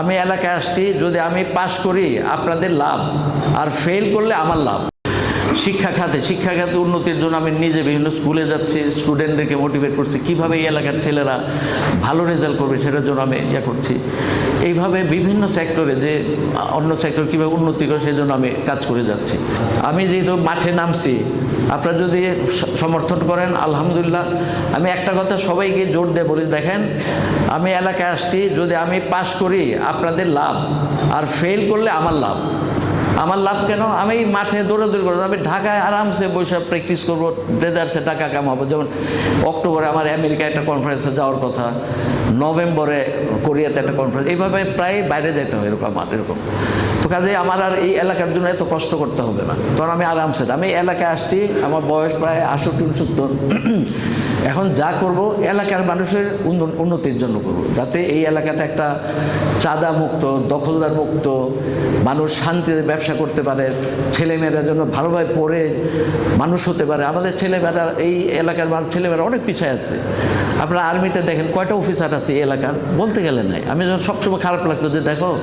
আমি এলাকায় আসছি, যদি আমি পাশ করি, আপনাদের লাভ। আর ফেল করলে আমার লাভ। শিক্ষা খাতে শিক্ষা খাতে উন্নতির জন্য আমি নিজে বিভিন্ন স্কুলে যাচ্ছি স্টুডেন্টদেরকে মোটিভেট করছি, কীভাবে এই এলাকার ছেলেরা ভালো রেজাল্ট করবে সেটার জন্য আমি ইয়ে করছি। এইভাবে বিভিন্ন সেক্টরে যে অন্য সেক্টর কীভাবে উন্নতি করে, সেই জন্য আমি কাজ করে যাচ্ছি। আমি যেহেতু মাঠে নামছি আপনারা যদি সমর্থন করেন, আলহামদুলিল্লাহ। আমি একটা কথা সবাইকে জোর দিয়ে বলি, দেখেন, আমি এলাকায় আসছি, যদি আমি পাশ করি, আপনাদের লাভ। আর ফেল করলে আমার লাভ। আমার লাভ কেন? আমি মাঠে দৌড়াদৌড়ি করব আমি ঢাকায় আরামসে বসে প্র্যাকটিস করব ডেজার্টসে টাকা কামাবো। যেমন অক্টোবরে আমার আমেরিকায় একটা কনফারেন্সে যাওয়ার কথা, নভেম্বরে কোরিয়াতে একটা কনফারেন্স এইভাবে প্রায় বাইরে যেতে হয় এরকম, আমার এরকম। তো কাজে আমার আর এই এলাকার জন্য এত কষ্ট করতে হবে না। তখন আমি আরামসে, আমি এলাকায় আসছি, আমার বয়স প্রায় আষট্টি উনসত্তর এখন যা করব, এলাকার মানুষের উন্ন- উন্নতির জন্য করব। যাতে এই এলাকাটা একটা চাঁদা মুক্ত, দখলদার মুক্ত, মানুষ শান্তিতে ব্যবসা করতে পারে, ছেলেমেয়েরা যেন ভালোভাবে পড়ে, মানুষ হতে পারে। আমাদের ছেলেমেয়েরা, এই এলাকার মানুষ, ছেলেমেয়েরা অনেক পিছায় আছে। আপনারা আর্মিতে দেখেন, কয়টা অফিসার আছে এই এলাকার? বলতে গেলে নাই। আমি যখন সবসময় খারাপ লাগতো যে, দেখো,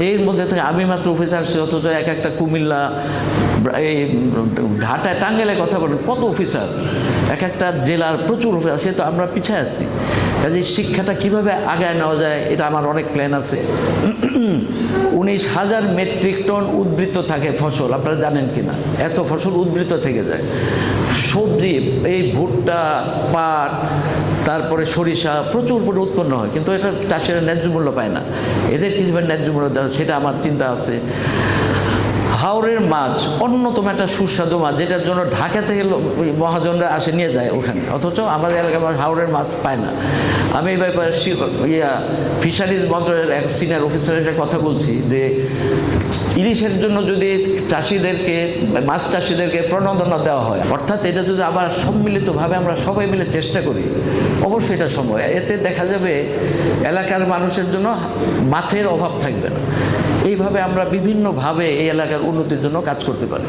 এর মধ্যে থেকে আমি মাত্র অফিসার, সে অথচ এক একটা কুমিল্লা এই ঘাটায় টাঙ্গেলে কথা বলেন, কত অফিসার এক একটা জেলার প্রচুর অফিসার সে তো আমরা পিছিয়ে আসছি কাজে শিক্ষাটা কীভাবে আগায় নেওয়া যায়, এটা আমার অনেক প্ল্যান আছে। উনিশ হাজার মেট্রিক টন উদ্বৃত্ত থাকে ফসল, আপনারা জানেন কি না এত ফসল উদ্বৃত্ত থেকে যায়। সবজি, এই ভুট্টা, পাট, তারপরে সরিষা প্রচুর পরিমাণে উৎপন্ন হয়, কিন্তু এটা চাষিরা ন্যায্য মূল্য পায় না। এদের কীভাবে ন্যায্য মূল্য দেওয়া, সেটা আমার চিন্তা আছে। হাওড়ের মাছ, অন্যতম একটা সুস্বাদু মাছ, যেটার জন্য ঢাকা থেকে মহাজনরা আসে, নিয়ে যায় ওখানে। অথচ আমাদের এলাকায় হাওড়ের মাছ পায় না। আমি এই ব্যাপারে ইয়া ফিশারিজ মন্ত্রণালয়ের এক সিনিয়র অফিসারের কথা বলছি যে, ইলিশের জন্য যদি চাষিদেরকে, মাছ চাষিদেরকে প্রণোদনা দেওয়া হয়, অর্থাৎ এটা যদি আবার সম্মিলিতভাবে আমরা সবাই মিলে চেষ্টা করি, অবশ্যই এটা সম্ভব। এতে দেখা যাবে এলাকার মানুষের জন্য মাছের অভাব থাকবে না। এইভাবে আমরা বিভিন্নভাবে এই এলাকার উন্নতির জন্য কাজ করতে পারি।